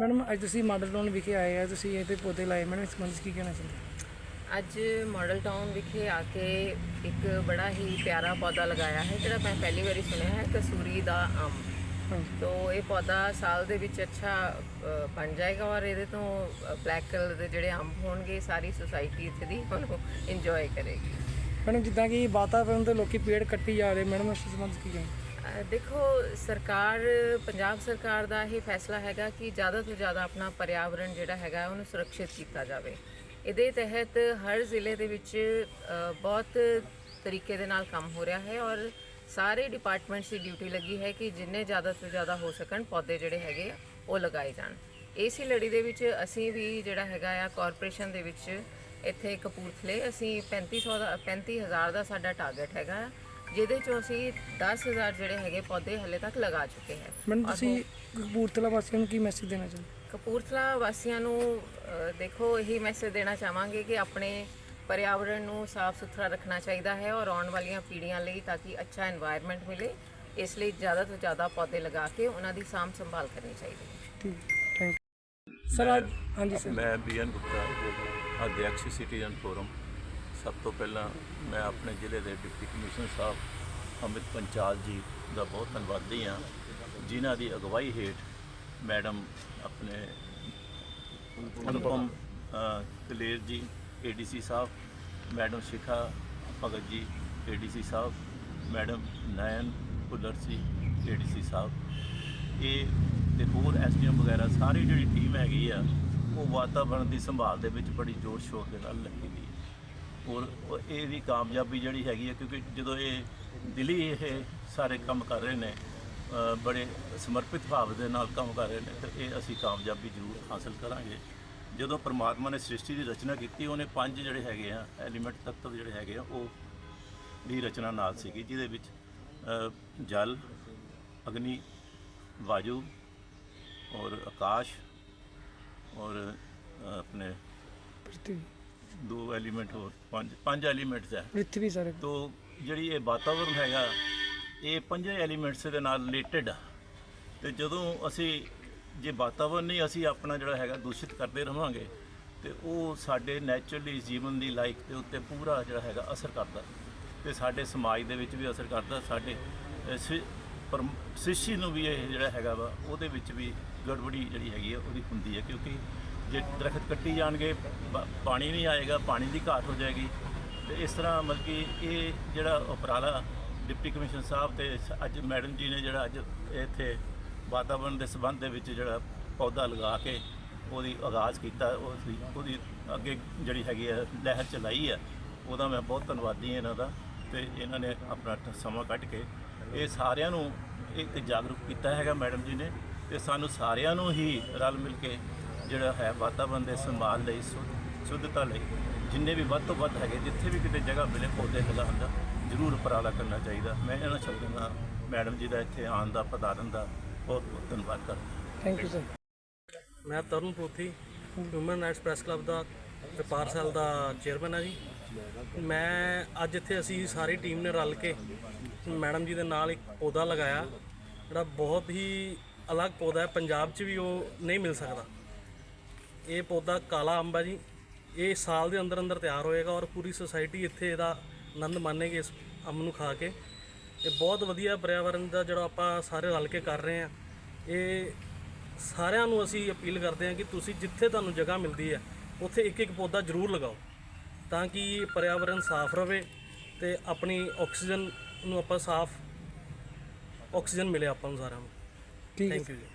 Madam ਅੱਜ ਤੁਸੀਂ model town ਵਿਖੇ ਆਏ ਆ ਤੁਸੀਂ ਇਹ ਤੇ ਪੌਦੇ ਲਾਏ। ਮੈਡਮ ਇਸ ਸੰਬੰਧ 'ਚ ਕੀ ਕਹਿਣਾ ਚਾਹੁੰਦੇ ਅੱਜ ਮਾਡਲ ਟਾਊਨ ਵਿਖੇ ਆ ਕੇ ਇੱਕ ਬੜਾ ਹੀ ਪਿਆਰਾ ਪੌਦਾ ਲਗਾਇਆ ਹੈ ਜਿਹੜਾ ਮੈਂ ਪਹਿਲੀ ਵਾਰੀ ਸੁਣਿਆ ਹੈ ਕਸੂਰੀ ਦਾ ਅੰਬ। ਹਾਂਜੀ। ਤੋ ਇਹ ਪੌਦਾ ਸਾਲ ਦੇ ਵਿੱਚ ਅੱਛਾ ਅ, ਬਣ ਜਾਏਗਾ ਔਰ ਇਹਦੇ ਤੋਂ ਬਲੈਕ ਕਲਰ ਦੇ ਜਿਹੜੇ ਅੰਬ ਹੋਣਗੇ ਸਾਰੀ ਸੁਸਾਇਟੀ ਇੱਥੇ ਦੀ ਉਹਨੂੰ ਇੰਜੋਏ ਕਰੇਗੀ। ਮੈਡਮ ਜਿੱਦਾਂ ਕਿ ਵਾਤਾਵਰਣ ਦੇ ਲੋਕੀ ਪੇੜ ਕੱਟੀ ਜਾ ਰਹੇ ਮੈਡਮ ਇਸ ਸੰਬੰਧ 'ਚ ਕੀ ਕਹਿਣਾ? ਦੇਖੋ ਸਰਕਾਰ ਪੰਜਾਬ ਸਰਕਾਰ ਦਾ ਇਹ ਫੈਸਲਾ ਹੈਗਾ ਕਿ ਜ਼ਿਆਦਾ ਤੋਂ ਜ਼ਿਆਦਾ ਆਪਣਾ ਪਰਿਆਵਰਣ ਜਿਹੜਾ ਹੈਗਾ ਉਹਨੂੰ ਸੁਰੱਖਿਅਤ ਕੀਤਾ ਜਾਵੇ। ਇਹਦੇ ਤਹਿਤ ਹਰ ਜ਼ਿਲ੍ਹੇ ਦੇ ਵਿੱਚ ਬਹੁਤ ਤਰੀਕੇ ਦੇ ਨਾਲ ਕੰਮ ਹੋ ਰਿਹਾ ਹੈ ਔਰ ਸਾਰੇ ਡਿਪਾਰਟਮੈਂਟਸ ਦੀ ਡਿਊਟੀ ਲੱਗੀ ਹੈ ਕਿ ਜਿੰਨੇ ਜ਼ਿਆਦਾ ਤੋਂ ਜ਼ਿਆਦਾ ਹੋ ਸਕਣ ਪੌਦੇ ਜਿਹੜੇ ਹੈਗੇ ਉਹ ਲਗਾਏ ਜਾਣ। ਇਸੇ ਲੜੀ ਦੇ ਵਿੱਚ ਅਸੀਂ ਵੀ ਜਿਹੜਾ ਹੈਗਾ ਆ ਕਾਰਪੋਰੇਸ਼ਨ ਦੇ ਵਿੱਚ ਇੱਥੇ ਕਪੂਰਥਲੇ ਅਸੀਂ 3500 ਦਾ 35000 ਦਾ ਸਾਡਾ ਟਾਰਗੇਟ ਹੈਗਾ ਆ, ਜਿਹਦੇ ਚੋਂ ਅਸੀਂ 10000 ਜਿਹੜੇ ਹੈਗੇ ਪੌਦੇ ਹਲੇ ਤੱਕ ਲਗਾ ਚੁੱਕੇ ਹਾਂ। ਮੈਨੂੰ ਤੁਸੀਂ ਕਪੂਰਥਲਾ ਵਾਸੀਆਂ ਨੂੰ ਕੀ ਮੈਸੇਜ ਦੇਣਾ ਚਾਹੁੰਦੇ ਕਪੂਰਥਲਾ ਵਾਸੀਆਂ ਨੂੰ ਦੇਖੋ ਇਹੀ ਮੈਸੇਜ ਦੇਣਾ ਚਾਹਾਂਗੇ ਕਿ ਆਪਣੇ ਪਰਿਆਵਰਣ ਨੂੰ ਸਾਫ਼ ਸੁਥਰਾ ਰੱਖਣਾ ਚਾਹੀਦਾ ਹੈ ਔਰ ਆਉਣ ਵਾਲੀਆਂ ਪੀੜ੍ਹੀਆਂ ਲਈ ਤਾਂ ਕਿ ਅੱਛਾ এনवायरमेंट ਮਿਲੇ। ਇਸ ਲਈ ਜ਼ਿਆਦਾ ਤੋਂ ਜ਼ਿਆਦਾ ਪੌਦੇ ਲਗਾ ਕੇ ਉਹਨਾਂ ਦੀ ਸਾਂਭ ਸੰਭਾਲ ਕਰਨੀ ਚਾਹੀਦੀ ਹੈ। ਥੈਂਕ ਯੂ ਸਰ ਅੱਜ ਹਾਂਜੀ ਸਰ। ਮੈਂ ਬੀਐਨ ਗੁਪਤਾ ਅਧਿਆਕਸ਼ ਸਿਟੀਜ਼ਨ ਫੋਰਮ। ਸਭ ਤੋਂ ਪਹਿਲਾਂ ਮੈਂ ਆਪਣੇ ਜ਼ਿਲ੍ਹੇ ਦੇ ਡਿਪਟੀ ਕਮਿਸ਼ਨਰ ਸਾਹਿਬ ਅਮਿਤ ਪੰਚਾਲ ਜੀ ਦਾ ਬਹੁਤ ਧੰਨਵਾਦੀ ਹਾਂ, ਜਿਨ੍ਹਾਂ ਦੀ ਅਗਵਾਈ ਹੇਠ ਮੈਡਮ ਆਪਣੇ ਅਨੁਪਮ ਕਲੇਰ ਜੀ, ਏਡੀਸੀ ਸਾਹਿਬ, ਮੈਡਮ ਸ਼ਿਖਾ ਭਗਤ ਜੀ, ਏਡੀਸੀ ਸਾਹਿਬ, ਮੈਡਮ ਨੈਨ ਭੁੱਲਰ ਜੀ, ਏਡੀਸੀ ਸਾਹਿਬ। ਇਹ ਤੇ ਹੋਰ ਐਸਡੀਐਮ ਵਗੈਰਾ ਸਾਰੀ ਜਿਹੜੀ ਟੀਮ ਹੈਗੀ ਆ, ਉਹ ਵਾਤਾਵਰਣ ਦੀ ਸੰਭਾਲ ਦੇ ਵਿੱਚ ਬੜੀ ਜ਼ੋਰ ਸ਼ੋਰ ਦੇ ਨਾਲ ਲੱਗੀ ਦੀ ਔਰ ਇਹਦੀ ਕਾਮਯਾਬੀ ਜਿਹੜੀ ਹੈਗੀ ਹੈ, ਕਿਉਂਕਿ ਜਦੋਂ ਇਹ ਦਿੱਲੀ ਇਹ ਸਾਰੇ ਕੰਮ ਕਰ ਰਹੇ ਨੇ ਬੜੇ ਸਮਰਪਿਤ ਭਾਵ ਦੇ ਨਾਲ ਕੰਮ ਕਰ ਰਹੇ ਨੇ, ਤੇ ਇਹ ਅਸੀਂ ਕਾਮਯਾਬੀ ਜ਼ਰੂਰ ਹਾਸਲ ਕਰਾਂਗੇ। ਜਦੋਂ ਪ੍ਰਮਾਤਮਾ ਨੇ ਸ੍ਰਿਸ਼ਟੀ ਦੀ ਰਚਨਾ ਕੀਤੀ, ਉਹਨੇ ਪੰਜ ਜਿਹੜੇ ਹੈਗੇ ਆ, ਐਲੀਮੈਂਟ ਤੱਤਵ ਜਿਹੜੇ ਹੈਗੇ ਆ, ਉਹ ਦੀ ਰਚਨਾ ਨਾਲ ਸੀਗੀ, ਜਿਹਦੇ ਵਿੱਚ ਜਲ, ਅਗਨੀ, ਵਾਯੂ ਔਰ ਆਕਾਸ਼ ਔਰ ਆਪਣੇ ਦੋ ਐਲੀਮੈਂਟ ਹੋਰ ਪੰਜ ਪੰਜ ਐਲੀਮੈਂਟਸ ਹੈ। ਪ੍ਰਿਥਵੀ ਸਰ। ਤੋ ਜਿਹੜੀ ਇਹ ਵਾਤਾਵਰਣ ਹੈਗਾ ਇਹ ਪੰਜੇ ਐਲੀਮੈਂਟਸ ਦੇ ਨਾਲ ਰਿਲੇਟਡ ਆ। ਤੇ ਜਦੋਂ ਅਸੀਂ ਜੇ ਵਾਤਾਵਰਣ ਨਹੀਂ ਅਸੀਂ ਆਪਣਾ ਜਿਹੜਾ ਹੈਗਾ ਦੂਸ਼ਿਤ ਕਰਦੇ ਰਹਾਂਗੇ ਤੇ ਉਹ ਸਾਡੇ ਨੈਚੁਰਲੀ ਜੀਵਨ ਦੀ ਲਾਈਫ ਦੇ ਉੱਤੇ ਪੂਰਾ ਜਿਹੜਾ ਹੈਗਾ ਅਸਰ ਕਰਦਾ। ਤੇ ਸਾਡੇ ਸਮਾਜ ਦੇ ਵਿੱਚ ਵੀ ਅਸਰ ਕਰਦਾ ਸਾਡੇ ਅਹ, ਸਿ- ਪਰਮ- ਸ੍ਰਿਸ਼ਟੀ ਨੂੰ ਵੀ ਇਹ ਜਿਹੜਾ ਹੈਗਾ ਵਾ ਉਹਦੇ ਵਿੱਚ ਵੀ ਗੜਬੜੀ ਜਿਹੜੀ ਹੈਗੀ ਆ ਉਹਦੀ ਹੁੰਦੀ ਹੈ। ਕਿਉਂਕਿ ਜੇ ਦਰਖਤ ਕੱਟੀ ਜਾਣਗੇ ਪਾਣੀ ਨਹੀਂ ਆਏਗਾ, ਪਾਣੀ ਦੀ ਘਾਟ ਹੋ ਜਾਏਗੀ। ਤੇ ਇਸ ਤਰ੍ਹਾਂ ਮਤਲਬ ਕਿ ਇਹ ਜਿਹੜਾ ਉਪਰਾਲਾ ਡਿਪਟੀ ਕਮਿਸ਼ਨਰ ਸਾਹਿਬ ਤੇ ਅੱਜ ਮੈਡਮ ਜੀ ਨੇ ਜਿਹੜਾ ਅੱਜ ਇੱਥੇ ਵਾਤਾਵਰਣ ਦੇ ਸੰਬੰਧ ਦੇ ਵਿੱਚ ਜਿਹੜਾ ਪੌਦਾ ਲਗਾ ਕੇ ਉਹਦੀ ਆਗਾਜ਼ ਕੀਤਾ, ਉਹਦੀ ਉਹਦੀ ਅੱਗੇ ਜਿਹੜੀ ਹੈਗੀ ਹੈ ਲਹਿਰ ਚਲਾਈ ਹੈ ਉਹਦਾ ਮੈਂ ਬਹੁਤ ਧੰਨਵਾਦੀ ਹਾਂ ਇਹਨਾਂ ਦਾ ਤੇ ਇਹਨਾਂ ਨੇ ਆਪਣਾ ਸਮਾਂ ਕੱਢ ਕੇ ਇਹ ਸਾਰਿਆਂ ਨੂੰ ਇੱਕ ਜਾਗਰੂਕ ਕੀਤਾ ਹੈਗਾ ਮੈਡਮ ਜੀ ਨੇ ਤੇ ਸਾਨੂੰ ਸਾਰਿਆਂ ਨੂੰ ਹੀ ਰਲ ਮਿਲ ਕੇ ਜਿਹੜਾ ਹੈ ਵਾਤਾਵਰਣ ਦੇ ਸੰਭਾਲ ਲਈ ਸ਼ੁੱਧ- ਸ਼ੁੱਧਤਾ ਲਈ ਜਿੰਨੇ ਵੀ ਵੱਧ ਤੋਂ ਵੱਧ ਹੈਗੇ ਜਿੱਥੇ ਵੀ ਕਿਤੇ ਜਗ੍ਹਾ ਮਿਲੇ ਪੌਦੇ ਲਗਾਉਣ ਦਾ ਜ਼ਰੂਰ ਉਪਰਾਲਾ ਕਰਨਾ ਚਾਹੀਦਾ। ਮੈਂ ਇਹਨਾਂ ਸ਼ਬਦਾਂ ਨਾਲ ਮੈਡਮ ਜੀ ਦਾ ਇੱਥੇ ਆਉਣ ਦਾ ਪਧਾਰਨ ਦਾ ਬਹੁਤ ਬਹੁਤ ਧੰਨਵਾਦ ਕਰਦਾ ਥੈਂਕ ਯੂ ਸਰ ਮੈਂ ਤਰਨ ਪੋਥੀ ਹਿਊਮਨ ਰਾਈਟਸ ਪ੍ਰੈਸ ਕਲੱਬ ਦਾ ਵਪਾਰ ਸੈੱਲ ਦਾ ਚੇਅਰਮੈਨ ਆ ਜੀ। ਮੈਂ ਅੱਜ ਇੱਥੇ ਅਸੀਂ ਸਾਰੀ ਟੀਮ ਨੇ ਰਲ ਕੇ ਮੈਡਮ ਜੀ ਦੇ ਨਾਲ ਇੱਕ ਪੌਦਾ ਲਗਾਇਆ ਜਿਹੜਾ ਬਹੁਤ ਹੀ ਅਲੱਗ ਪੌਦਾ ਹੈ। ਪੰਜਾਬ 'ਚ ਵੀ ਉਹ ਨਹੀਂ ਮਿਲ ਸਕਦਾ। ਇਹ ਪੌਦਾ ਕਾਲਾ ਅੰਬ ਹੈ ਜੀ। ਇਹ ਸਾਲ ਦੇ ਅੰਦਰ ਅੰਦਰ ਤਿਆਰ ਹੋਏਗਾ ਔਰ ਪੂਰੀ ਸੁਸਾਇਟੀ ਇੱਥੇ ਇਹਦਾ ਆਨੰਦ ਮਾਣੇਗੀ ਇਸ ਅੰਬ ਨੂੰ ਖਾ ਕੇ। ਇਹ ਬਹੁਤ ਵਧੀਆ ਪਰਿਆਵਰਣ ਦਾ ਜਿਹੜਾ ਆਪਾਂ ਸਾਰੇ ਰਲ ਕੇ ਕਰ ਰਹੇ ਹਾਂ। ਇਹ ਸਾਰਿਆਂ ਨੂੰ ਅਸੀਂ ਅਪੀਲ ਕਰਦੇ ਹਾਂ ਕਿ ਤੁਸੀਂ ਜਿੱਥੇ ਤੁਹਾਨੂੰ ਜਗ੍ਹਾ ਮਿਲਦੀ ਹੈ ਉੱਥੇ ਇੱਕ ਇੱਕ ਪੌਦਾ ਜ਼ਰੂਰ ਲਗਾਓ ਤਾਂ ਕਿ ਪਰਿਆਵਰਣ ਸਾਫ਼ ਰਵੇ ਤੇ ਆਪਣੀ ਆਕਸੀਜਨ ਨੂੰ ਆਪਾਂ ਸਾਫ਼ ਆਕਸੀਜਨ ਮਿਲੇ ਆਪਾਂ ਨੂੰ ਸਾਰਿਆਂ ਨੂੰ। ਥੈਂਕ ਯੂ ਜੀ।